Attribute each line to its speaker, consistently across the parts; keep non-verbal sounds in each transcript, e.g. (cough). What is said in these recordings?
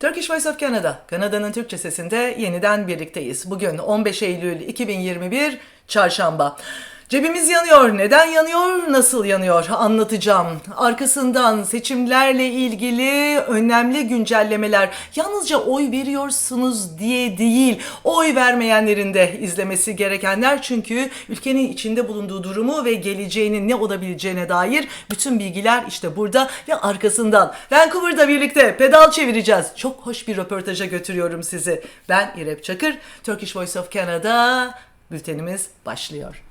Speaker 1: Turkish Voice of Canada, Kanada'nın Türkçe sesinde yeniden birlikteyiz. Bugün 15 Eylül 2021 Çarşamba. Cebimiz yanıyor. Neden yanıyor? Nasıl yanıyor? Anlatacağım. Arkasından seçimlerle ilgili önemli güncellemeler. Yalnızca oy veriyorsunuz diye değil, oy vermeyenlerin de izlemesi gerekenler. Çünkü ülkenin içinde bulunduğu durumu ve geleceğinin ne olabileceğine dair bütün bilgiler işte burada ve arkasından. Vancouver'da birlikte pedal çevireceğiz. Çok hoş bir röportaja götürüyorum sizi. Ben İrep Çakır, Turkish Voice of Canada. Bültenimiz başlıyor.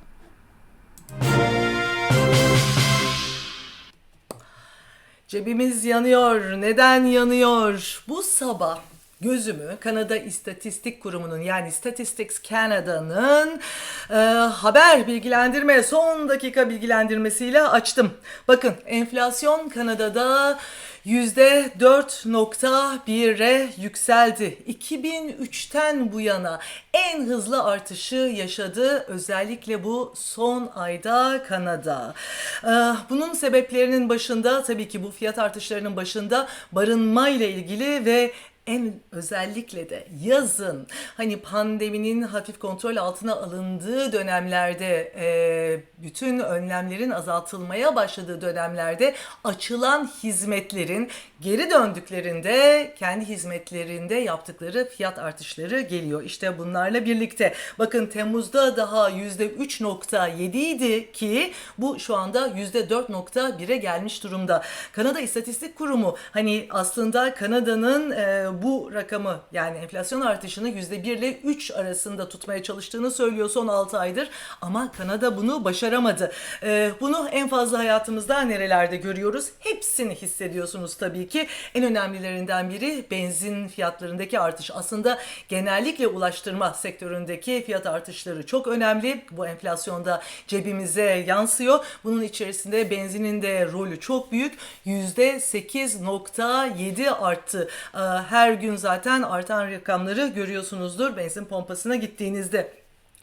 Speaker 1: Cebimiz yanıyor. Neden yanıyor? Bu sabah gözümü Kanada İstatistik Kurumu'nun yani Statistics Canada'nın e, haber bilgilendirme son dakika bilgilendirmesiyle açtım. Bakın enflasyon Kanada'da %4.1'e yükseldi. 2003'ten bu yana en hızlı artışı yaşadı. Özellikle bu son ayda Kanada. Ee, Bunun sebeplerinin başında tabii ki bu fiyat artışlarının başında barınma ile ilgili ve en özellikle de yazın hani pandeminin hafif kontrol altına alındığı dönemlerde e, bütün önlemlerin azaltılmaya başladığı dönemlerde açılan hizmetlerin geri döndüklerinde kendi hizmetlerinde yaptıkları fiyat artışları geliyor. İşte bunlarla birlikte bakın Temmuz'da daha %3.7 idi ki bu şu anda %4.1'e gelmiş durumda. Kanada İstatistik Kurumu hani aslında Kanada'nın e, bu rakamı yani enflasyon artışını %1 ile 3 arasında tutmaya çalıştığını söylüyor son 6 aydır ama Kanada bunu başaramadı. E, bunu en fazla hayatımızda nerelerde görüyoruz? Hepsini hissediyorsunuz tabii ki. En önemlilerinden biri benzin fiyatlarındaki artış. Aslında genellikle ulaştırma sektöründeki fiyat artışları çok önemli. Bu enflasyonda cebimize yansıyor. Bunun içerisinde benzinin de rolü çok büyük. %8.7 arttı. Ee, Her gün zaten artan rakamları görüyorsunuzdur benzin pompasına gittiğinizde.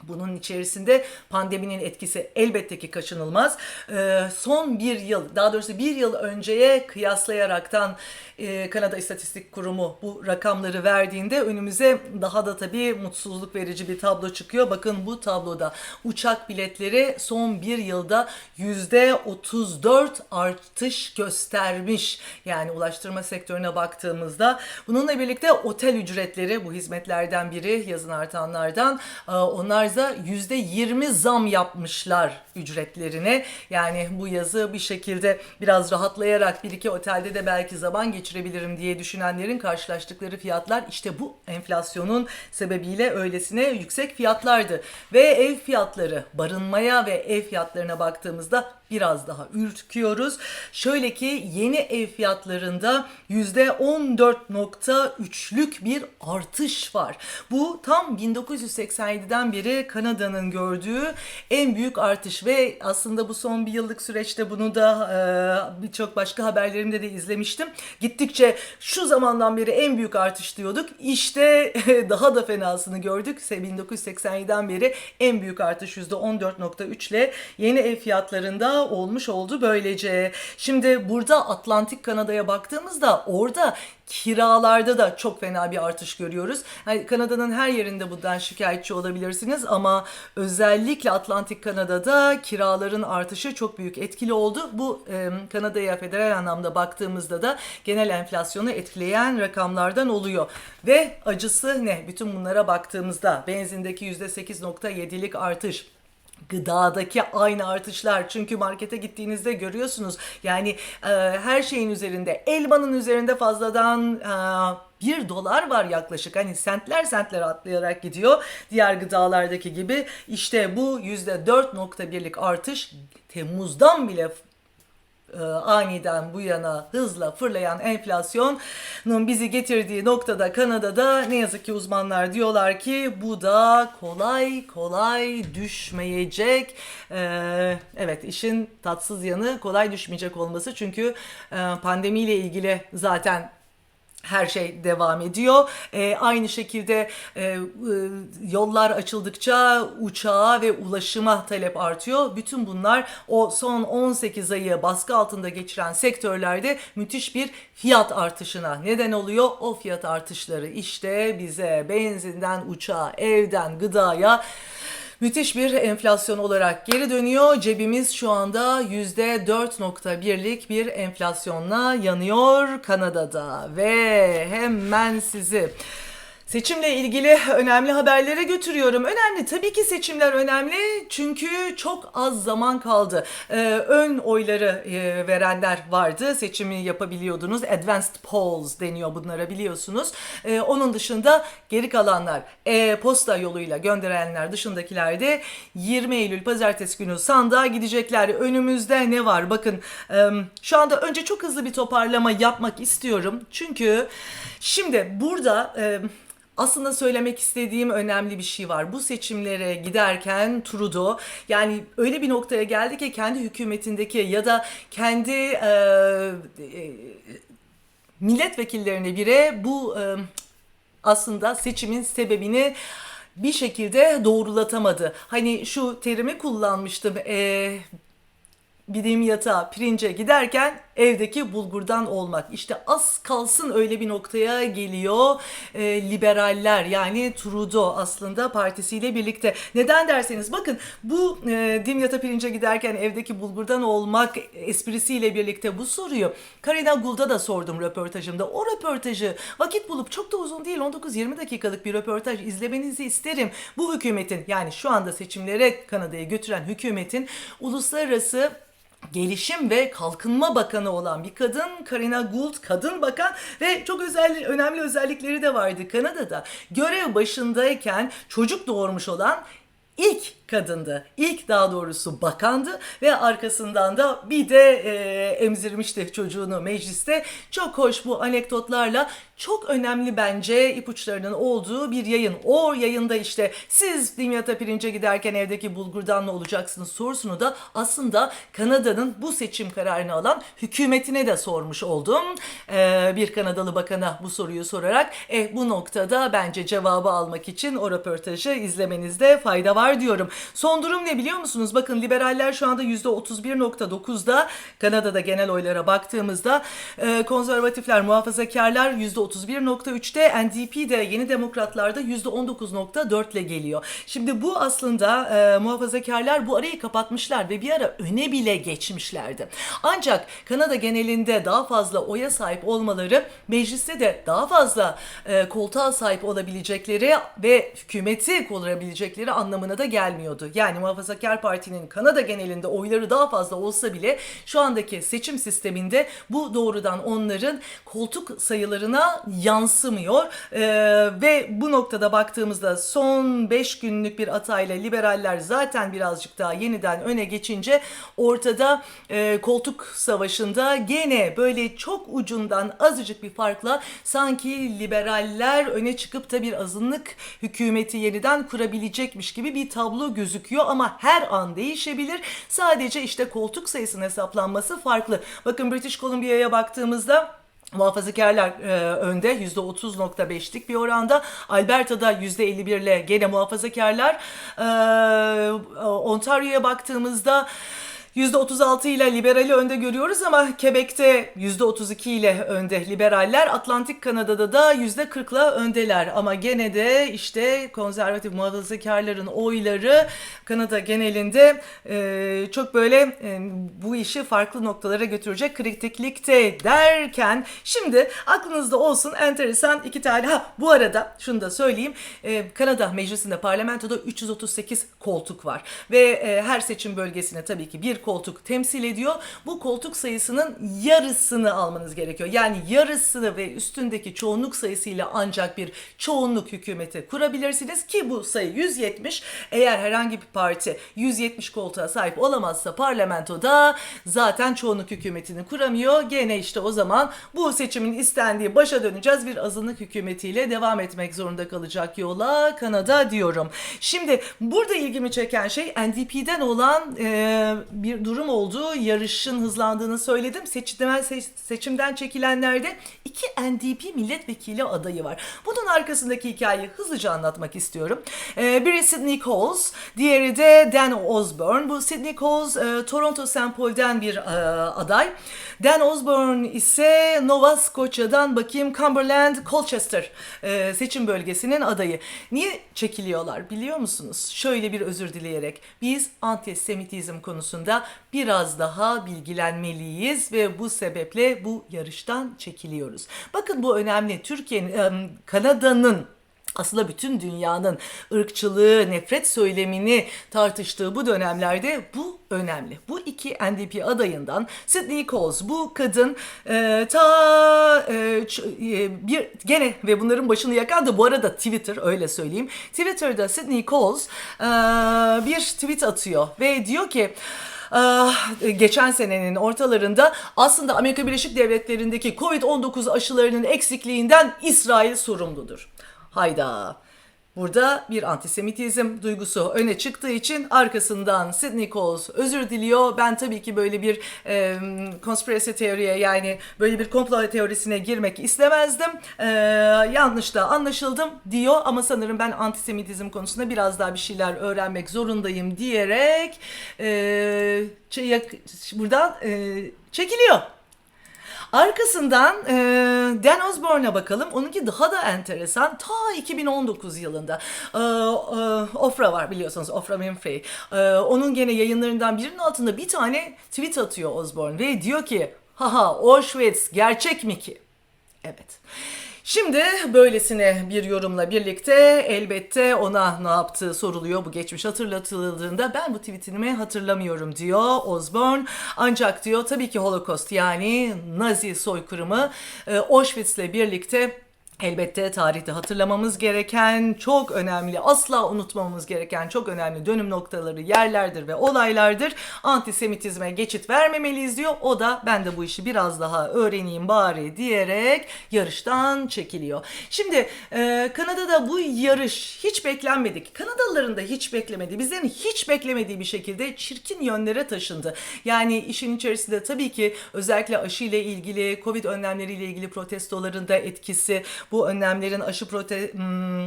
Speaker 1: Bunun içerisinde pandeminin etkisi elbette ki kaçınılmaz. Ee, son bir yıl, daha doğrusu bir yıl önceye kıyaslayaraktan e, Kanada İstatistik Kurumu bu rakamları verdiğinde önümüze daha da tabii mutsuzluk verici bir tablo çıkıyor. Bakın bu tabloda uçak biletleri son bir yılda yüzde 34 artış göstermiş. Yani ulaştırma sektörüne baktığımızda bununla birlikte otel ücretleri bu hizmetlerden biri yazın artanlardan. Ee, Onlar yüzde 20 zam yapmışlar ücretlerine. Yani bu yazı bir şekilde biraz rahatlayarak bir iki otelde de belki zaman geçirebilirim diye düşünenlerin karşılaştıkları fiyatlar işte bu enflasyonun sebebiyle öylesine yüksek fiyatlardı. Ve ev fiyatları barınmaya ve ev fiyatlarına baktığımızda biraz daha ürküyoruz. Şöyle ki yeni ev fiyatlarında %14.3'lük bir artış var. Bu tam 1987'den beri Kanada'nın gördüğü en büyük artış ve aslında bu son bir yıllık süreçte bunu da e, birçok başka haberlerimde de izlemiştim. Gittikçe şu zamandan beri en büyük artış diyorduk. İşte (laughs) daha da fenasını gördük. 1987'den beri en büyük artış %14.3 ile yeni ev fiyatlarında olmuş oldu böylece. Şimdi burada Atlantik Kanada'ya baktığımızda orada kiralarda da çok fena bir artış görüyoruz. Yani Kanada'nın her yerinde bundan şikayetçi olabilirsiniz ama özellikle Atlantik Kanada'da kiraların artışı çok büyük etkili oldu. Bu e, Kanada'ya federal anlamda baktığımızda da genel enflasyonu etkileyen rakamlardan oluyor. Ve acısı ne? Bütün bunlara baktığımızda benzindeki %8.7'lik artış gıdadaki aynı artışlar. Çünkü markete gittiğinizde görüyorsunuz yani e, her şeyin üzerinde elmanın üzerinde fazladan e, bir dolar var yaklaşık. Hani sentler sentler atlayarak gidiyor diğer gıdalardaki gibi. İşte bu yüzde 4.1'lik artış Temmuz'dan bile e, aniden bu yana hızla fırlayan enflasyonun bizi getirdiği noktada Kanada'da ne yazık ki uzmanlar diyorlar ki bu da kolay kolay düşmeyecek. E, evet işin tatsız yanı kolay düşmeyecek olması çünkü e, pandemiyle ilgili zaten her şey devam ediyor. Ee, aynı şekilde e, e, yollar açıldıkça uçağa ve ulaşıma talep artıyor. Bütün bunlar o son 18 ayı baskı altında geçiren sektörlerde müthiş bir fiyat artışına neden oluyor. O fiyat artışları işte bize benzinden uçağa, evden gıdaya müthiş bir enflasyon olarak geri dönüyor. Cebimiz şu anda %4.1'lik bir enflasyonla yanıyor Kanada'da ve hemen sizi Seçimle ilgili önemli haberlere götürüyorum. Önemli tabii ki seçimler önemli çünkü çok az zaman kaldı. Ee, ön oyları e, verenler vardı. Seçimi yapabiliyordunuz. Advanced polls deniyor bunlara biliyorsunuz. Ee, onun dışında geri kalanlar e-posta yoluyla gönderenler dışındakiler de 20 Eylül pazartesi günü sandığa gidecekler. Önümüzde ne var? Bakın e, şu anda önce çok hızlı bir toparlama yapmak istiyorum. Çünkü şimdi burada... E, aslında söylemek istediğim önemli bir şey var. Bu seçimlere giderken Trudeau yani öyle bir noktaya geldi ki kendi hükümetindeki ya da kendi e, milletvekillerine bire bu e, aslında seçimin sebebini bir şekilde doğrulatamadı. Hani şu terimi kullanmıştım. E, birim yatağa, pirince giderken evdeki bulgurdan olmak. İşte az kalsın öyle bir noktaya geliyor e, liberaller yani Trudeau aslında partisiyle birlikte. Neden derseniz bakın bu e, Dimyat'a pirince giderken evdeki bulgurdan olmak esprisiyle birlikte bu soruyu Karina Gould'a da sordum röportajımda. O röportajı vakit bulup çok da uzun değil 19-20 dakikalık bir röportaj izlemenizi isterim. Bu hükümetin yani şu anda seçimlere Kanada'ya götüren hükümetin uluslararası Gelişim ve Kalkınma Bakanı olan bir kadın Karina Gould kadın bakan ve çok özel önemli özellikleri de vardı Kanada'da. Görev başındayken çocuk doğurmuş olan ilk kadındı. İlk daha doğrusu bakandı ve arkasından da bir de e, emzirmişti çocuğunu mecliste. Çok hoş bu anekdotlarla çok önemli bence ipuçlarının olduğu bir yayın. O yayında işte siz Dimyat'a pirince giderken evdeki bulgurdan mı olacaksınız sorusunu da aslında Kanada'nın bu seçim kararını alan hükümetine de sormuş oldum. Ee, bir Kanadalı bakana bu soruyu sorarak e, bu noktada bence cevabı almak için o röportajı izlemenizde fayda var diyorum. Son durum ne biliyor musunuz? Bakın liberaller şu anda %31.9'da Kanada'da genel oylara baktığımızda e, konservatifler, muhafazakarlar %31.3'te NDP de Yeni Demokratlar'da %19.4 ile geliyor. Şimdi bu aslında e, muhafazakarlar bu arayı kapatmışlar ve bir ara öne bile geçmişlerdi. Ancak Kanada genelinde daha fazla oya sahip olmaları mecliste de daha fazla e, koltuğa sahip olabilecekleri ve hükümeti kurabilecekleri anlamına da gelmiyordu. Yani Muhafazakar Parti'nin Kanada genelinde oyları daha fazla olsa bile şu andaki seçim sisteminde bu doğrudan onların koltuk sayılarına yansımıyor. Ee, ve bu noktada baktığımızda son 5 günlük bir atayla liberaller zaten birazcık daha yeniden öne geçince ortada e, koltuk savaşında gene böyle çok ucundan azıcık bir farkla sanki liberaller öne çıkıp da bir azınlık hükümeti yeniden kurabilecekmiş gibi bir tablo gözüküyor ama her an değişebilir. Sadece işte koltuk sayısının hesaplanması farklı. Bakın British Columbia'ya baktığımızda Muhafazakarlar e, önde %30.5'lik bir oranda. Alberta'da %51 ile gene muhafazakarlar. E, Ontario'ya baktığımızda %36 ile liberali önde görüyoruz ama Quebec'te %32 ile önde liberaller. Atlantik Kanada'da da %40 ile öndeler. Ama gene de işte konservatif muhafazakarların oyları Kanada genelinde e, çok böyle e, bu işi farklı noktalara götürecek kritiklikte derken şimdi aklınızda olsun enteresan iki tane. Ha bu arada şunu da söyleyeyim. E, Kanada meclisinde parlamentoda 338 koltuk var ve e, her seçim bölgesine tabii ki bir koltuk temsil ediyor. Bu koltuk sayısının yarısını almanız gerekiyor. Yani yarısını ve üstündeki çoğunluk sayısıyla ancak bir çoğunluk hükümeti kurabilirsiniz ki bu sayı 170. Eğer herhangi bir parti 170 koltuğa sahip olamazsa parlamentoda zaten çoğunluk hükümetini kuramıyor. Gene işte o zaman bu seçimin istendiği başa döneceğiz. Bir azınlık hükümetiyle devam etmek zorunda kalacak yola Kanada diyorum. Şimdi burada ilgimi çeken şey NDP'den olan e, bir durum oldu. Yarışın hızlandığını söyledim. Seçimden, seçimden çekilenlerde iki NDP milletvekili adayı var. Bunun arkasındaki hikayeyi hızlıca anlatmak istiyorum. Ee, biri Sidney Coles, diğeri de Dan Osborne. Bu Sidney Coles e, Toronto St. Paul'den bir e, aday. Dan Osborne ise Nova Scotia'dan bakayım Cumberland, Colchester e, seçim bölgesinin adayı. Niye çekiliyorlar biliyor musunuz? Şöyle bir özür dileyerek. Biz antisemitizm konusunda biraz daha bilgilenmeliyiz ve bu sebeple bu yarıştan çekiliyoruz. Bakın bu önemli. Türkiye'nin, Kanada'nın aslında bütün dünyanın ırkçılığı, nefret söylemini tartıştığı bu dönemlerde bu önemli. Bu iki NDP adayından Sidney Coles bu kadın e, ta e, ç- e, bir gene ve bunların başını yakan da bu arada Twitter öyle söyleyeyim. Twitter'da Sidney Coles e, bir tweet atıyor ve diyor ki geçen senenin ortalarında aslında Amerika Birleşik Devletleri'ndeki Covid-19 aşılarının eksikliğinden İsrail sorumludur. Hayda. Burada bir antisemitizm duygusu öne çıktığı için arkasından Sidney Coles özür diliyor. Ben tabii ki böyle bir e, conspiracy teoriye yani böyle bir komplo teorisine girmek istemezdim. E, yanlış da anlaşıldım diyor ama sanırım ben antisemitizm konusunda biraz daha bir şeyler öğrenmek zorundayım diyerek e, şey, buradan e, çekiliyor. Arkasından e, Dan Osborne'a bakalım. Onunki daha da enteresan. Ta 2019 yılında e, e, Ofra var biliyorsunuz. Ofra Winfrey. E, onun gene yayınlarından birinin altında bir tane tweet atıyor Osborne ve diyor ki haha Auschwitz gerçek mi ki? Evet. Şimdi böylesine bir yorumla birlikte elbette ona ne yaptığı soruluyor. Bu geçmiş hatırlatıldığında ben bu tweetimi hatırlamıyorum diyor Osborne. Ancak diyor tabii ki Holocaust yani Nazi soykırımı e, Auschwitz'le birlikte Elbette tarihte hatırlamamız gereken çok önemli, asla unutmamamız gereken çok önemli dönüm noktaları, yerlerdir ve olaylardır. Antisemitizme geçit vermemeliyiz diyor. O da ben de bu işi biraz daha öğreneyim bari diyerek yarıştan çekiliyor. Şimdi e, Kanada'da bu yarış hiç beklenmedik. Kanadalıların da hiç beklemediği, bizlerin hiç beklemediği bir şekilde çirkin yönlere taşındı. Yani işin içerisinde tabii ki özellikle aşı ile ilgili, Covid önlemleriyle ilgili protestoların da etkisi, bu önlemlerin aşı prote hmm,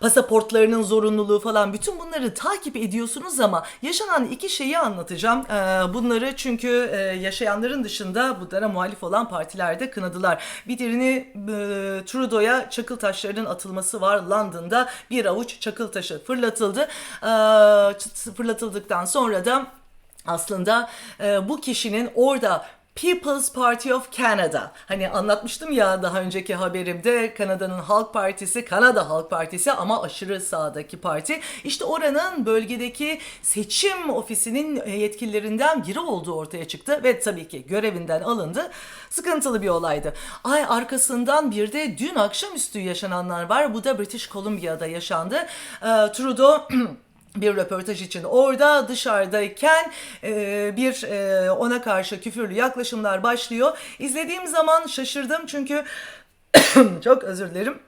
Speaker 1: pasaportlarının zorunluluğu falan bütün bunları takip ediyorsunuz ama yaşanan iki şeyi anlatacağım. Ee, bunları çünkü e, yaşayanların dışında bunlara muhalif olan partiler de kınadılar. Birini e, Trudeau'ya çakıl taşlarının atılması var London'da bir avuç çakıl taşı fırlatıldı. Ç- fırlatıldıktan sonra da aslında e, bu kişinin orada People's Party of Canada. Hani anlatmıştım ya daha önceki haberimde Kanada'nın Halk Partisi, Kanada Halk Partisi ama aşırı sağdaki parti. İşte oranın bölgedeki seçim ofisinin yetkililerinden biri olduğu ortaya çıktı ve tabii ki görevinden alındı. Sıkıntılı bir olaydı. Ay arkasından bir de dün akşamüstü yaşananlar var. Bu da British Columbia'da yaşandı. Ee, Trudeau (clears throat) bir röportaj için orada dışarıdayken e, bir e, ona karşı küfürlü yaklaşımlar başlıyor. İzlediğim zaman şaşırdım çünkü (coughs) çok özür dilerim.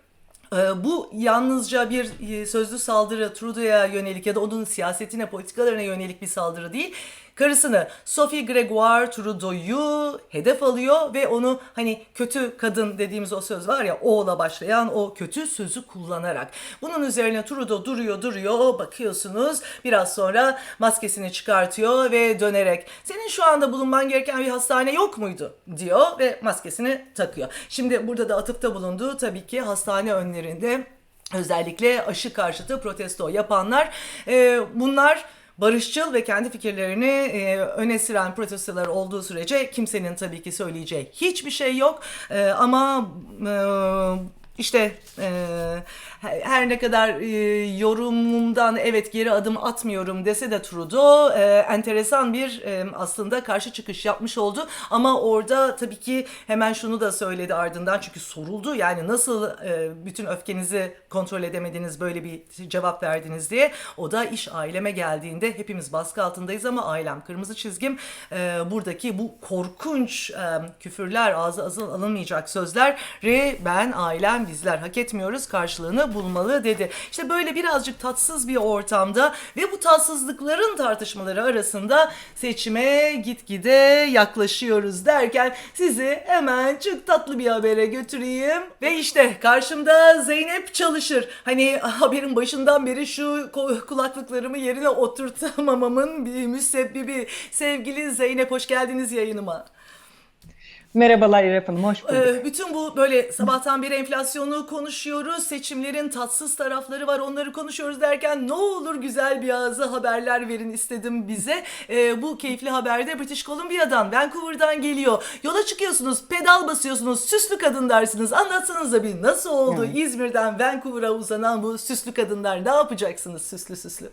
Speaker 1: E, bu yalnızca bir e, sözlü saldırı Trudeau'ya yönelik ya da onun siyasetine, politikalarına yönelik bir saldırı değil. Karısını Sophie Gregoire Trudeau'yu hedef alıyor ve onu hani kötü kadın dediğimiz o söz var ya oğla başlayan o kötü sözü kullanarak. Bunun üzerine Trudeau duruyor duruyor bakıyorsunuz biraz sonra maskesini çıkartıyor ve dönerek senin şu anda bulunman gereken bir hastane yok muydu diyor ve maskesini takıyor. Şimdi burada da atıfta bulunduğu tabii ki hastane önlerinde özellikle aşı karşıtı protesto yapanlar e, bunlar barışçıl ve kendi fikirlerini e, öne süren protestolar olduğu sürece kimsenin tabii ki söyleyeceği hiçbir şey yok. E, ama e, işte e, her ne kadar e, yorumumdan evet geri adım atmıyorum dese de Trudeau e, enteresan bir e, aslında karşı çıkış yapmış oldu. Ama orada tabii ki hemen şunu da söyledi ardından çünkü soruldu yani nasıl e, bütün öfkenizi kontrol edemediniz böyle bir cevap verdiniz diye. O da iş aileme geldiğinde hepimiz baskı altındayız ama ailem kırmızı çizgim. E, buradaki bu korkunç e, küfürler ağza azıl alınmayacak sözleri ben ailem bizler hak etmiyoruz karşılığını bulmalı dedi. İşte böyle birazcık tatsız bir ortamda ve bu tatsızlıkların tartışmaları arasında seçime gitgide yaklaşıyoruz derken sizi hemen çok tatlı bir habere götüreyim. Ve işte karşımda Zeynep Çalışır. Hani (laughs) haberin başından beri şu kulaklıklarımı yerine oturtamamamın bir müsebbibi. Sevgili Zeynep hoş geldiniz yayınıma.
Speaker 2: Merhabalar İrem Hanım, hoş bulduk.
Speaker 1: Ee, bütün bu böyle sabahtan beri enflasyonu konuşuyoruz. Seçimlerin tatsız tarafları var onları konuşuyoruz derken ne olur güzel bir ağızlı haberler verin istedim bize. Ee, bu keyifli haber de British Columbia'dan, Vancouver'dan geliyor. Yola çıkıyorsunuz, pedal basıyorsunuz, süslü kadınlarsınız. Anlatsanıza bir nasıl oldu
Speaker 2: Evet.
Speaker 1: İzmir'den Vancouver'a uzanan bu süslü kadınlar? Ne yapacaksınız süslü süslü?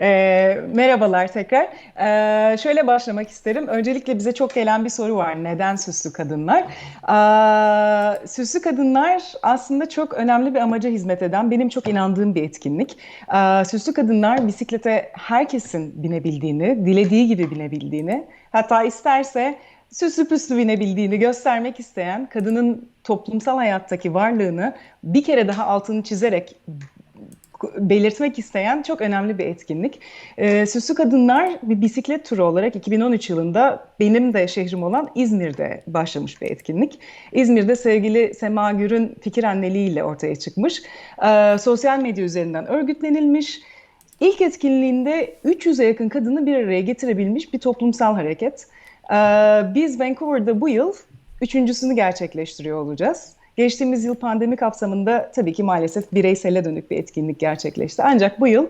Speaker 2: Ee, merhabalar tekrar. Ee, şöyle başlamak isterim. Öncelikle bize çok gelen bir soru var. Neden süslü kadınlar? Ee, süslü kadınlar aslında çok önemli bir amaca hizmet eden, benim çok inandığım bir etkinlik. Ee, süslü kadınlar bisiklete herkesin binebildiğini, dilediği gibi binebildiğini, hatta isterse süslü püslü binebildiğini göstermek isteyen, kadının toplumsal hayattaki varlığını bir kere daha altını çizerek belirtmek isteyen çok önemli bir etkinlik. Ee, Süslü Kadınlar bir bisiklet turu olarak 2013 yılında benim de şehrim olan İzmir'de başlamış bir etkinlik. İzmir'de sevgili Sema Gür'ün fikir anneliğiyle ortaya çıkmış. Ee, sosyal medya üzerinden örgütlenilmiş. İlk etkinliğinde 300'e yakın kadını bir araya getirebilmiş bir toplumsal hareket. Ee, biz Vancouver'da bu yıl üçüncüsünü gerçekleştiriyor olacağız. Geçtiğimiz yıl pandemi kapsamında tabii ki maalesef bireysele dönük bir etkinlik gerçekleşti. Ancak bu yıl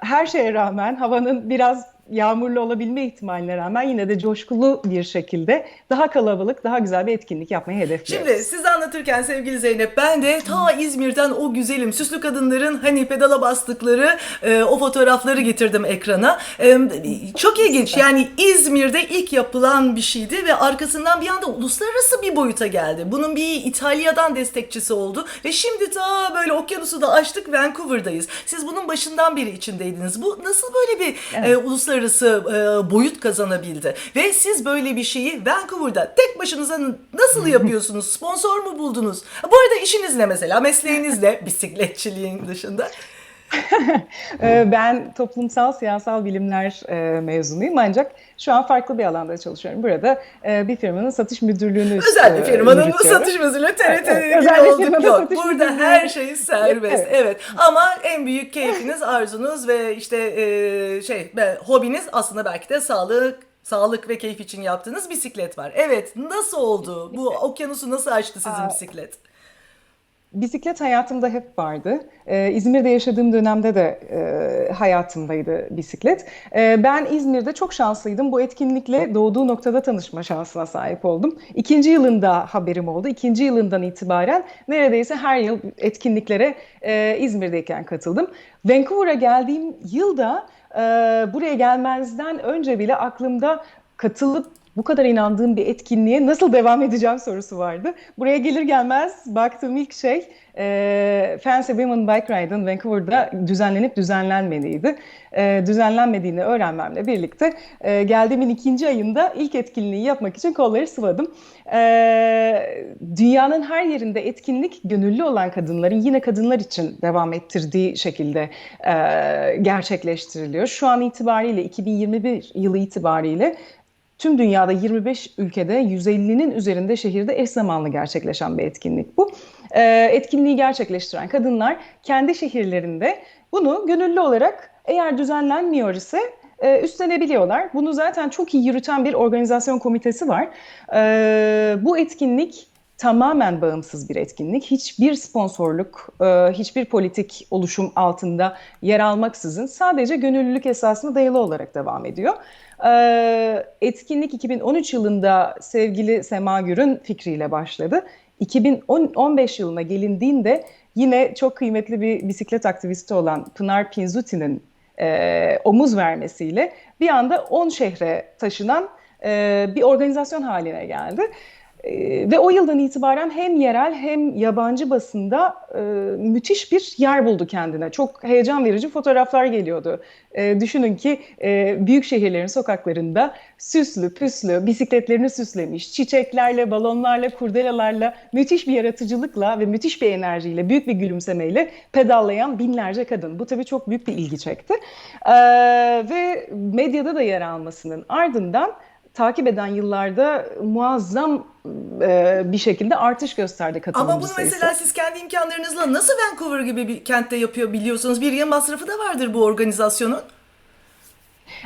Speaker 2: her şeye rağmen havanın biraz yağmurlu olabilme ihtimaline rağmen yine de coşkulu bir şekilde daha kalabalık, daha güzel bir etkinlik yapmayı hedefliyoruz.
Speaker 1: Şimdi siz anlatırken sevgili Zeynep ben de ta İzmir'den o güzelim süslü kadınların hani pedala bastıkları e, o fotoğrafları getirdim ekrana. E, çok ilginç yani İzmir'de ilk yapılan bir şeydi ve arkasından bir anda uluslararası bir boyuta geldi. Bunun bir İtalya'dan destekçisi oldu ve şimdi ta böyle okyanusu da açtık Vancouver'dayız. Siz bunun başından beri içindeydiniz. Bu nasıl böyle bir e, uluslararası e, boyut kazanabildi? Ve siz böyle bir şeyi Vancouver'da tek başınıza nasıl (laughs) yapıyorsunuz? Sponsor mu buldunuz? Bu arada işiniz ne mesela? Mesleğiniz ne? (laughs) Bisikletçiliğin dışında.
Speaker 2: Ee, ben toplumsal siyasal bilimler e, mezunuyum ancak şu an farklı bir alanda çalışıyorum. Burada e, bir firmanın satış müdürlüğünü
Speaker 1: Özel bir
Speaker 2: e,
Speaker 1: firmanın satış müdürlüğü TRT'de
Speaker 2: Evet, özel bir
Speaker 1: olduk
Speaker 2: firmanın
Speaker 1: yok.
Speaker 2: satış
Speaker 1: Burada
Speaker 2: müdürlüğü.
Speaker 1: her şey serbest. Evet.
Speaker 2: Evet.
Speaker 1: Ama en büyük keyfiniz, arzunuz ve işte şey hobiniz aslında belki de sağlık sağlık ve keyif için yaptığınız bisiklet var. Evet. Nasıl oldu? Bu okyanusu nasıl açtı sizin bisiklet?
Speaker 2: Bisiklet hayatımda hep vardı. Ee, İzmir'de yaşadığım dönemde de e, hayatımdaydı bisiklet. Ee, ben İzmir'de çok şanslıydım. Bu etkinlikle doğduğu noktada tanışma şansına sahip oldum. İkinci yılında haberim oldu. İkinci yılından itibaren neredeyse her yıl etkinliklere e, İzmir'deyken katıldım. Vancouver'a geldiğim yılda e, buraya gelmezden önce bile aklımda katılıp bu kadar inandığım bir etkinliğe nasıl devam edeceğim sorusu vardı. Buraya gelir gelmez baktığım ilk şey e, Fancy Women Bike Ride'ın Vancouver'da düzenlenip düzenlenmediğiydi. E, düzenlenmediğini öğrenmemle birlikte e, geldiğimin ikinci ayında ilk etkinliği yapmak için kolları sıvadım. E, dünyanın her yerinde etkinlik gönüllü olan kadınların yine kadınlar için devam ettirdiği şekilde e, gerçekleştiriliyor. Şu an itibariyle 2021 yılı itibariyle Tüm dünyada 25 ülkede 150'nin üzerinde şehirde eş zamanlı gerçekleşen bir etkinlik bu. Ee, etkinliği gerçekleştiren kadınlar kendi şehirlerinde bunu gönüllü olarak eğer düzenlenmiyor ise e, üstlenebiliyorlar. Bunu zaten çok iyi yürüten bir organizasyon komitesi var. Ee, bu etkinlik tamamen bağımsız bir etkinlik. Hiçbir sponsorluk, e, hiçbir politik oluşum altında yer almaksızın sadece gönüllülük esasına dayalı olarak devam ediyor. Ee, etkinlik 2013 yılında sevgili Sema Gür'ün fikriyle başladı. 2015 yılına gelindiğinde yine çok kıymetli bir bisiklet aktivisti olan Pınar Pinzuti'nin e, omuz vermesiyle bir anda 10 şehre taşınan e, bir organizasyon haline geldi. Ee, ve o yıldan itibaren hem yerel hem yabancı basında e, müthiş bir yer buldu kendine. Çok heyecan verici fotoğraflar geliyordu. E, düşünün ki e, büyük şehirlerin sokaklarında süslü püslü bisikletlerini süslemiş, çiçeklerle, balonlarla, kurdelalarla, müthiş bir yaratıcılıkla ve müthiş bir enerjiyle, büyük bir gülümsemeyle pedallayan binlerce kadın. Bu tabii çok büyük bir ilgi çekti. E, ve medyada da yer almasının ardından takip eden yıllarda muazzam e, bir şekilde artış gösterdi katılımcı
Speaker 1: Ama bunu
Speaker 2: sayısı.
Speaker 1: mesela siz kendi imkanlarınızla nasıl Vancouver gibi bir kentte yapıyor biliyorsunuz? Bir yıl masrafı da vardır bu organizasyonun.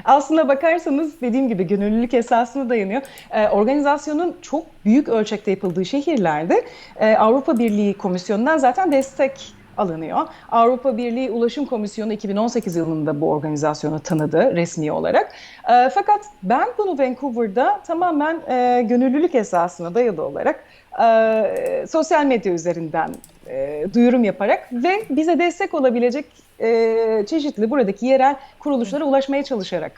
Speaker 2: Aslına bakarsanız dediğim gibi gönüllülük esasına dayanıyor. Ee, organizasyonun çok büyük ölçekte yapıldığı şehirlerde e, Avrupa Birliği Komisyonu'ndan zaten destek alınıyor. Avrupa Birliği Ulaşım Komisyonu 2018 yılında bu organizasyonu tanıdı resmi olarak. E, fakat ben bunu Vancouver'da tamamen e, gönüllülük esasına dayalı olarak e, sosyal medya üzerinden e, duyurum yaparak ve bize destek olabilecek e, çeşitli buradaki yerel kuruluşlara ulaşmaya çalışarak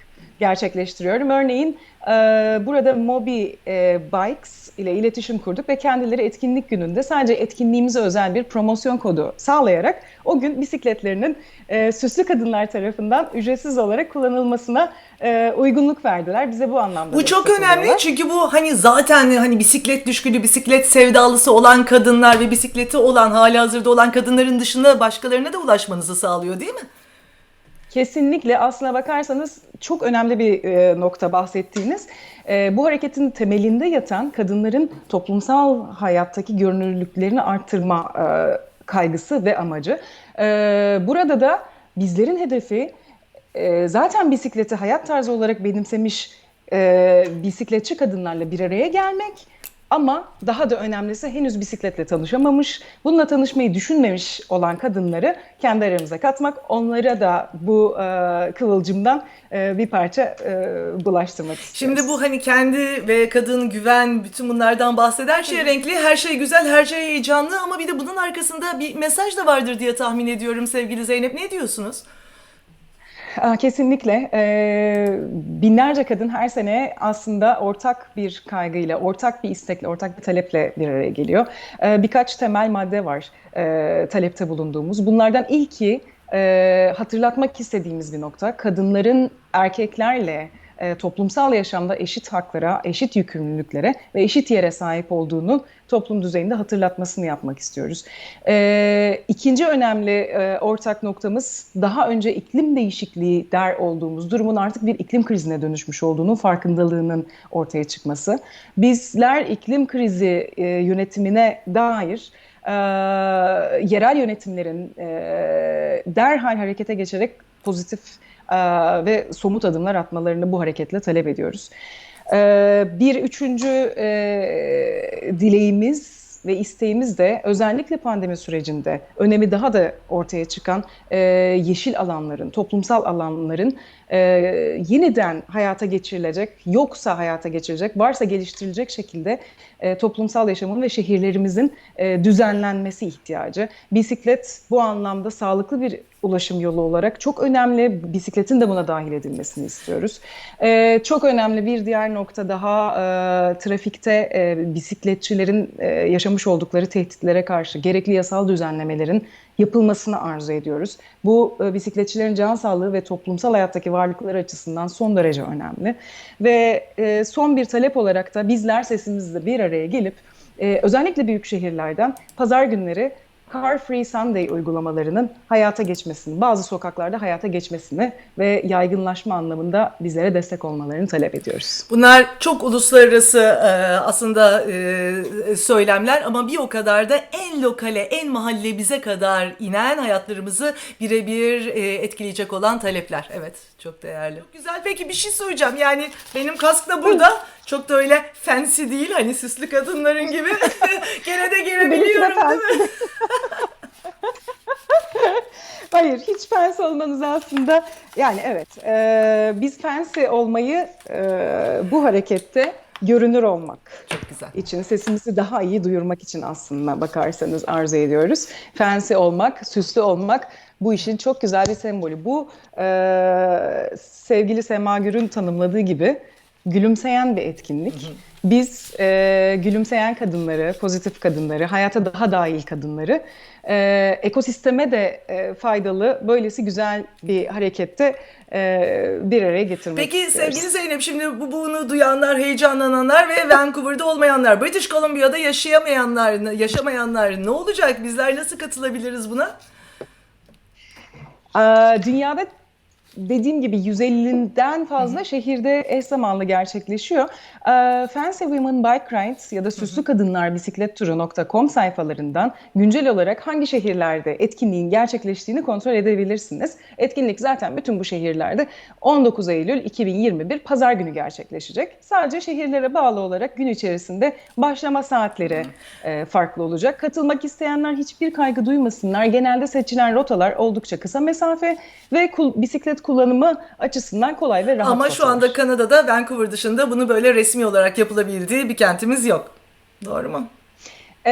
Speaker 2: gerçekleştiriyorum. Örneğin e, burada Mobi e, Bikes ile iletişim kurduk ve kendileri etkinlik gününde sadece etkinliğimize özel bir promosyon kodu sağlayarak o gün bisikletlerinin e, süslü kadınlar tarafından ücretsiz olarak kullanılmasına e, uygunluk verdiler. Bize bu anlamda
Speaker 1: Bu çok önemli
Speaker 2: oluyorlar.
Speaker 1: çünkü bu hani zaten hani bisiklet düşkünü, bisiklet sevdalısı olan kadınlar ve bisikleti olan, hali hazırda olan kadınların dışında başkalarına da ulaşmanızı sağlıyor değil mi?
Speaker 2: Kesinlikle aslına bakarsanız çok önemli bir e, nokta bahsettiğiniz. E, bu hareketin temelinde yatan kadınların toplumsal hayattaki görünürlüklerini arttırma e, kaygısı ve amacı. E, burada da bizlerin hedefi e, zaten bisikleti hayat tarzı olarak benimsemiş e, bisikletçi kadınlarla bir araya gelmek. Ama daha da önemlisi henüz bisikletle tanışamamış, bununla tanışmayı düşünmemiş olan kadınları kendi aramıza katmak, onlara da bu e, kıvılcımdan e, bir parça e, bulaştırmak istiyoruz.
Speaker 1: Şimdi bu hani kendi ve kadın güven bütün bunlardan bahseder şey renkli, her şey güzel, her şey heyecanlı ama bir de bunun arkasında bir mesaj da vardır diye tahmin ediyorum sevgili Zeynep. Ne diyorsunuz?
Speaker 2: Kesinlikle. Ee, binlerce kadın her sene aslında ortak bir kaygıyla, ortak bir istekle, ortak bir taleple bir araya geliyor. Ee, birkaç temel madde var e, talepte bulunduğumuz. Bunlardan ilki e, hatırlatmak istediğimiz bir nokta. Kadınların erkeklerle e, toplumsal yaşamda eşit haklara, eşit yükümlülüklere ve eşit yere sahip olduğunu toplum düzeyinde hatırlatmasını yapmak istiyoruz. E, ikinci önemli e, ortak noktamız daha önce iklim değişikliği der olduğumuz durumun artık bir iklim krizine dönüşmüş olduğunun farkındalığının ortaya çıkması. Bizler iklim krizi e, yönetimine dair e, yerel yönetimlerin e, derhal harekete geçerek pozitif ve somut adımlar atmalarını bu hareketle talep ediyoruz. E, bir üçüncü e, dileğimiz ve isteğimiz de özellikle pandemi sürecinde önemi daha da ortaya çıkan e, yeşil alanların, toplumsal alanların e, yeniden hayata geçirilecek, yoksa hayata geçirilecek, varsa geliştirilecek şekilde e, toplumsal yaşamın ve şehirlerimizin e, düzenlenmesi ihtiyacı. Bisiklet bu anlamda sağlıklı bir ulaşım yolu olarak çok önemli. Bisikletin de buna dahil edilmesini istiyoruz. E, çok önemli bir diğer nokta daha e, trafikte e, bisikletçilerin e, yaşamış oldukları tehditlere karşı gerekli yasal düzenlemelerin yapılmasını arzu ediyoruz. Bu e, bisikletçilerin can sağlığı ve toplumsal hayattaki varlıkları açısından son derece önemli. Ve e, son bir talep olarak da bizler sesimizle bir araya gelip e, özellikle büyük şehirlerden pazar günleri Car Free Sunday uygulamalarının hayata geçmesini, bazı sokaklarda hayata geçmesini ve yaygınlaşma anlamında bizlere destek olmalarını talep ediyoruz.
Speaker 1: Bunlar çok uluslararası e, aslında e, söylemler ama bir o kadar da en lokale, en mahallemize kadar inen hayatlarımızı birebir e, etkileyecek olan talepler. Evet, çok değerli. Çok güzel. Peki bir şey soracağım. Yani benim kask da burada. Çok da öyle fancy değil hani süslü kadınların gibi. (laughs) Gene de gelebiliyorum değil mi? (laughs)
Speaker 2: Hayır, hiç fancy olmanız aslında yani evet, e, biz fancy olmayı e, bu harekette görünür olmak
Speaker 1: Çok güzel.
Speaker 2: için, sesimizi daha iyi duyurmak için aslında bakarsanız arzu ediyoruz. Fancy olmak, süslü olmak bu işin çok güzel bir sembolü. Bu e, sevgili Sema Gür'ün tanımladığı gibi gülümseyen bir etkinlik. Biz e, gülümseyen kadınları, pozitif kadınları, hayata daha dahil kadınları, e, ekosisteme de e, faydalı, böylesi güzel bir harekette e, bir araya getirmek
Speaker 1: Peki
Speaker 2: istiyoruz.
Speaker 1: sevgili Zeynep şimdi bu bunu duyanlar, heyecanlananlar ve Vancouver'da olmayanlar, British Columbia'da yaşayamayanlar, yaşamayanlar ne olacak? Bizler nasıl katılabiliriz buna?
Speaker 2: Dünyada dediğim gibi 150'den fazla şehirde eş zamanlı gerçekleşiyor. Aa, Fancy Women Bike Rides ya da Süslü Kadınlar Bisiklet Turu.com sayfalarından güncel olarak hangi şehirlerde etkinliğin gerçekleştiğini kontrol edebilirsiniz. Etkinlik zaten bütün bu şehirlerde 19 Eylül 2021 Pazar günü gerçekleşecek. Sadece şehirlere bağlı olarak gün içerisinde başlama saatleri e, farklı olacak. Katılmak isteyenler hiçbir kaygı duymasınlar. Genelde seçilen rotalar oldukça kısa mesafe ve bisiklet kullanımı açısından kolay ve rahat
Speaker 1: Ama şu anda Kanada'da Vancouver dışında bunu böyle resmi olarak yapılabildiği bir kentimiz yok. Doğru mu?
Speaker 2: Ee,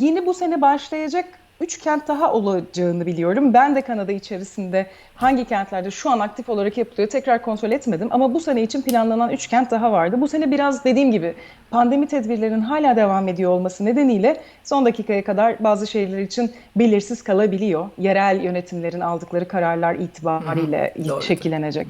Speaker 2: yeni bu sene başlayacak 3 kent daha olacağını biliyorum. Ben de Kanada içerisinde hangi kentlerde şu an aktif olarak yapılıyor tekrar kontrol etmedim. Ama bu sene için planlanan 3 kent daha vardı. Bu sene biraz dediğim gibi pandemi tedbirlerinin hala devam ediyor olması nedeniyle son dakikaya kadar bazı şehirler için belirsiz kalabiliyor. Yerel yönetimlerin aldıkları kararlar itibariyle
Speaker 1: Doğru.
Speaker 2: şekillenecek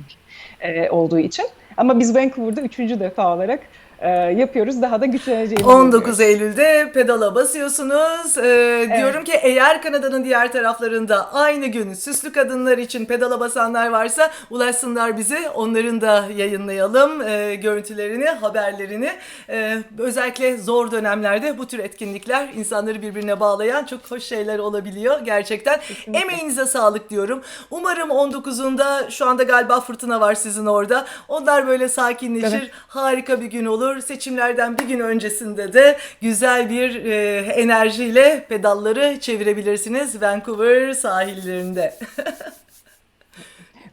Speaker 2: e, olduğu için. Ama biz Vancouver'da üçüncü defa olarak e, yapıyoruz. Daha da güçleneceğimizi
Speaker 1: 19
Speaker 2: umuyoruz.
Speaker 1: Eylül'de pedala basıyorsunuz. Ee, Diyorum ki eğer Kanada'nın diğer taraflarında aynı gün süslü kadınlar için pedala basanlar varsa ulaşsınlar bize. Onların da yayınlayalım ee, görüntülerini, haberlerini. Ee, özellikle zor dönemlerde bu tür etkinlikler insanları birbirine bağlayan çok hoş şeyler olabiliyor gerçekten. Emeğinize sağlık diyorum. Umarım 19'unda şu anda galiba fırtına var sizin orada. Onlar böyle sakinleşir.
Speaker 2: Evet.
Speaker 1: Harika bir gün olur. Seçimlerden bir gün öncesinde de güzel bir e, enerjiyle pedalları çevirebilirsiniz Vancouver sahillerinde. (laughs)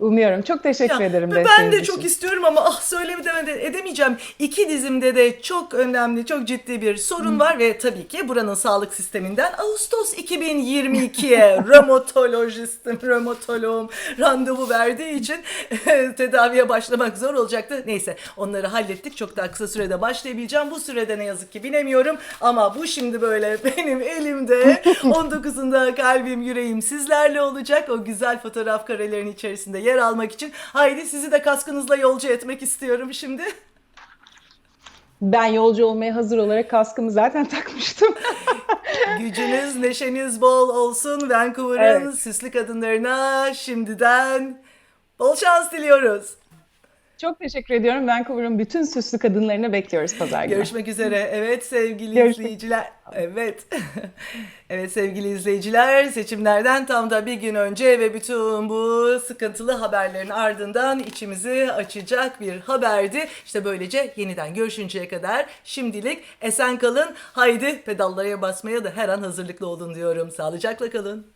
Speaker 2: Umuyorum. Çok teşekkür
Speaker 1: Ya,
Speaker 2: ederim
Speaker 1: ben de
Speaker 2: için.
Speaker 1: çok istiyorum ama ah söylemeden de edemeyeceğim. İki dizimde de çok önemli, çok ciddi bir sorun var ve tabii ki buranın sağlık sisteminden Ağustos 2022'ye (laughs) romatolojistim, romatoloğum randevu verdiği için tedaviye başlamak zor olacaktı. Neyse onları hallettik. Çok daha kısa sürede başlayabileceğim. Bu sürede ne yazık ki binemiyorum ama bu şimdi böyle (laughs) benim elimde. (laughs) 19'unda kalbim, yüreğim sizlerle olacak. O güzel fotoğraf karelerinin içerisinde yer almak için. Haydi sizi de kaskınızla yolcu etmek istiyorum şimdi.
Speaker 2: Ben yolcu olmaya hazır olarak kaskımı zaten (laughs) takmıştım. (laughs)
Speaker 1: Gücünüz, neşeniz bol olsun. Vancouver'ın
Speaker 2: Evet.
Speaker 1: süslü kadınlarına şimdiden bol şans diliyoruz.
Speaker 2: Çok teşekkür ediyorum. Vancouver'ın bütün süslü kadınlarını bekliyoruz pazar günü.
Speaker 1: Görüşmek üzere. Evet sevgili
Speaker 2: Görüşmek-
Speaker 1: izleyiciler. Evet. (laughs) evet sevgili izleyiciler seçimlerden tam da bir gün önce ve bütün bu sıkıntılı haberlerin ardından içimizi açacak bir haberdi. İşte böylece yeniden görüşünceye kadar şimdilik esen kalın. Haydi pedallara basmaya da her an hazırlıklı olun diyorum. Sağlıcakla kalın.